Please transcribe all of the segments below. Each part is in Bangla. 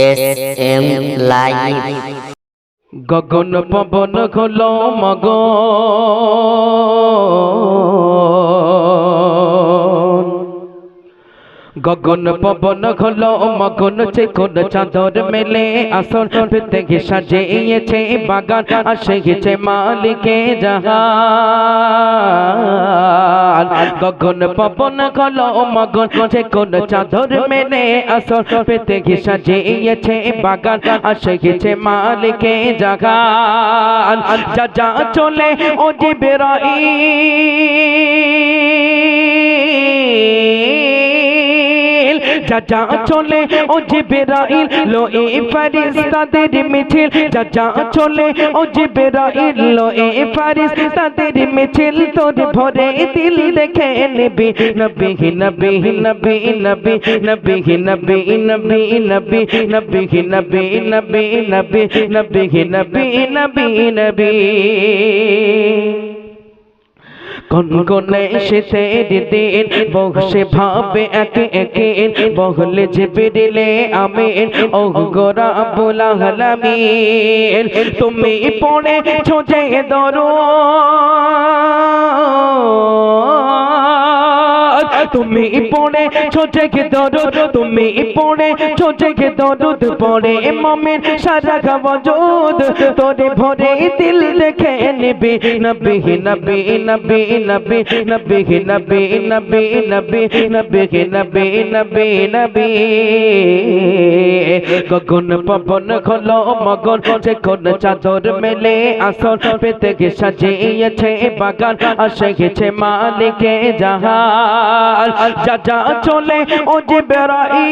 এস এম লাইভ গগন পবন খোল মগ। গগন পবন খোল মগন চেকন চাদর মেলে আসর পেতে ঘেসা যেয়েছে বাগান আসে গেছে মালিকে জাহান গগন পবন খোল, মগন চেকন চাদর মেনে আসর পেতে ঘেসা যেয়েছে বাগান আসে গেছে মালিকে জাগান। যা যা চলে ও যে বেরাই যা চলে ও যে বেরাইল লো এ ফারিস্তাদের মিছিল যা চলে ও যে বেরাইল লো এ ফারিস্তাদের মিছিল তোর ভরে দিল দেখে নেবি নবী নবী নবী নবী নবী নবী নবী নবী নবী নবী নবী নবী নবী নবী নবী নবী কোনে শীতের দিন বসে ভাবে একে একে বহলে যে বেরিলে আমি ও গোরা বোলা হলামি তুমি পড়ে ছোঁচে ধরো তুমি পড়ে ছোটে কে দরদ তুমি পড়ে ছোটে কে দরদ পড়ে মমিন সারা গবজুদ তোরে ভরে দিল দেখে নিবি নবী নবী নবী নবী নবী নবী নবী নবী নবী নবী নবী নবী গগন পবন খোলো মগন যে কোন চাদর মেলে আসর পেতে সাজিয়েছে বাগান আসে গেছে মালিকে জাহান যা যা চলে ও যে বেড়াই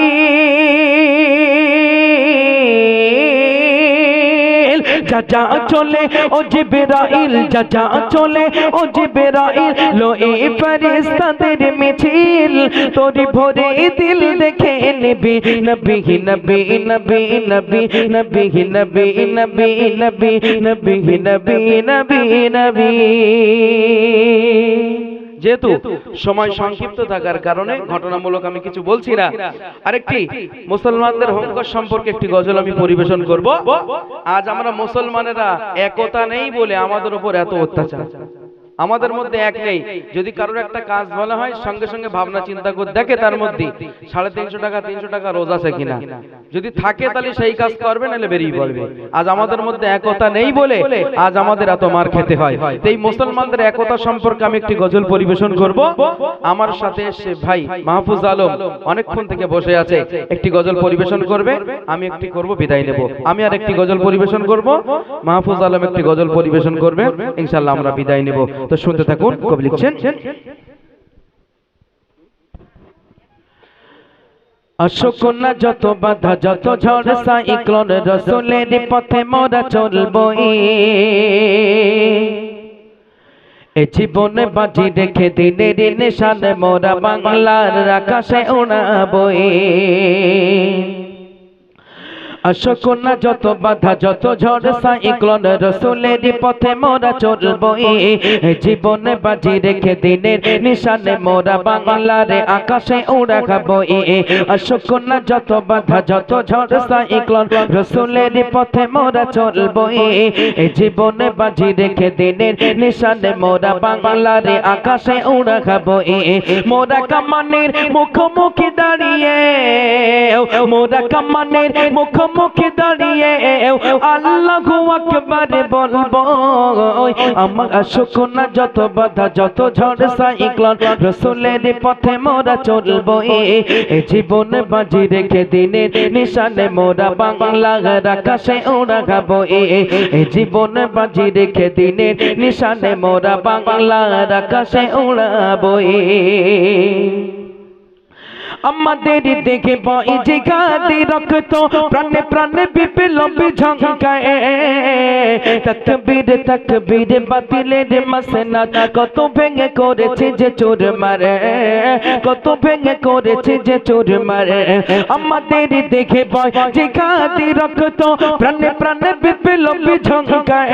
যা যা চলে ও যে বেড়াইল যা যা চলে ও যে বেড়াইল লো এ ফেরেশতাদের মিছিল তোরি ভরে দিল দেখে নিবি নবী নবী নবী নবী নবী নবী নবী নবী নবী নবী নবী নবী যেহেতু সময় সংক্ষিপ্ত থাকার কারণে ঘটনামূলক আমি কিছু বলছি না। আরেকটি মুসলমানদের হংকর সম্পর্কে একটি গজল আমি পরিবেশন করব। আজ আমরা মুসলমানেরা একতা নেই বলে আমাদের উপর এত অত্যাচার। আমাদের মধ্যে এক নেই। যদি কারোর একটা কাজ বলা হয় সঙ্গে সঙ্গে ভাবনা চিন্তা করে দেখে তার মধ্যে। সাড়ে তিনশো টাকা তিনশো টাকা রোজ আছে কিনা? যদি থাকে তাহলে সেই কাজ করবে নাহলে বেরিয়ে পড়বে। আজ আমাদের মধ্যে একতা নেই বলে আজ আমাদের এত মার খেতে হয়। এই মুসলমানদের একতা সম্পর্কে আমি একটি গজল পরিবেশন করব। আমার সাথে সে ভাই মাহফুজ আলম। অনেকক্ষণ থেকে বসে আছে। একটি গজল পরিবেশন করবে। আমি একটি করব বিদায় নেব। আমি আর একটি গজল পরিবেশন করব। মাহফুজ আলম একটি গজল পরিবেশন করবে। ইনশাল্লাহ আমরা বিদায় নেব। তো শুনতে থাকুন কবি লিখছেন। অশোকনা যত বাধা যত ঝড় সাইক্লোন রসুলের পথে মোরা চলবই। এ জীবনে বাজি রেখে দিনের নিশান মোরা বাংলার আকাশে উড়াবই। অশোকনা যত বাধা, যত ঝড়, সাইক্লোন রসুলের পথে মোরা চলবই জীবনে বাজি রেখে দিনের নিশানে মোরা বাংলার আকাশে উড়া খাবই। অশোকনা যত বাধা, যত ঝড়, সাইক্লোন রসুলের পথে মোরা চলবই জীবনে বাজি রেখে দিনের নিশানে মোরা বাংলার আকাশে উড়া খাবই। মোরা কামানের মুখোমুখি দাঁড়িয়ে মোরা কামানের মুখোমুখি দাঁড়িয়ে আল্লাহু আকবার বলব, আমার শুকনা যত বাধা, যত ঝড় সাইক্লোন, রসুলের পথে মোরা চলবো, এ জীবন বাজি রেখে দিনের নিশানে মোরা বাংলার আকাশে ওরা খাব এ জীবন বাজি রেখে দিনের নিশানে মোরা বাংলার আকাশে উড়াবো আমাদের দেখে বই যে গাদি রক্ত প্রাণে প্রাণে বিপ্লব ঝঙ্কায় তকবীর তকবীর বাতিলের মাসনাদ কত ভেঙে করেছে যে চোর মারে কত ভেঙে করেছে যে চোর মারে আমাদের দেখে বই যে গাদি রক্ত প্রাণে প্রাণে বিপ্লব ঝঙ্কায়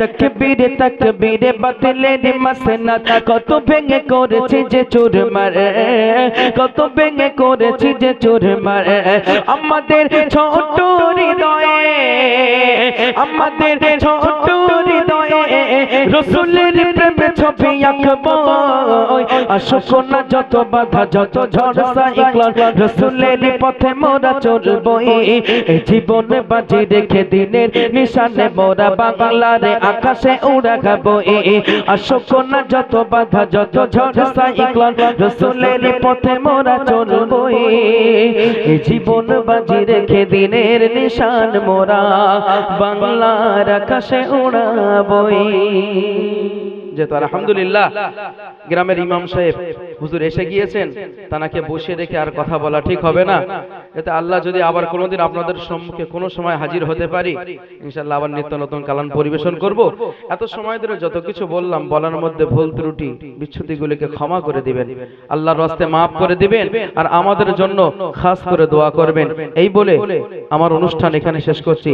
তকবীর তকবীর বাতিলের মাসনাদ কত ভেঙে করেছে যে চোর মারে কত ভেঙে করেছি যে চোর মারে। আমাদের ছোট হৃদয়ে, আমাদের ছোট হৃদয়ে রসুলের প্রেমে ছবি না যত বাধা, যত ঝড় রসুলের পথে মোরা এই বাজি রেখে দিনের নিশানে মোরা আকাশে উড়া এই আসুক না যত বাধা, যত ঝড় সাইক্লোন রসুলের পথে মোরা চলবো এ জীবন বাজি রেখে দিনের নিশান মোরা। বাংলার আকাশে উড়াবই। যেহেতু আলহামদুলিল্লাহ, গ্রামের ইমাম সাহেব হুজুর এসে গিয়েছেন, তানাকে বসিয়ে রেখে আর কথা বলা ঠিক হবে না। এতে আল্লাহ যদি আবার কোনোদিন আপনাদের সম্মুখে কোনো সময় হাজির হতে পারি ইনশাল্লাহ আবার নিত্য নতুন কালাম পরিবেশন করব। এত সময় ধরে যত কিছু বললাম, বলার মধ্যে ভুল ত্রুটি, বিচ্ছুতিগুলিকে ক্ষমা করে দিবেন। আল্লাহর রাস্তে মাফ করে দিবেন আর আমাদের জন্য খাস করে দোয়া করবেন। এই বলে আমার অনুষ্ঠান এখানে শেষ করছি।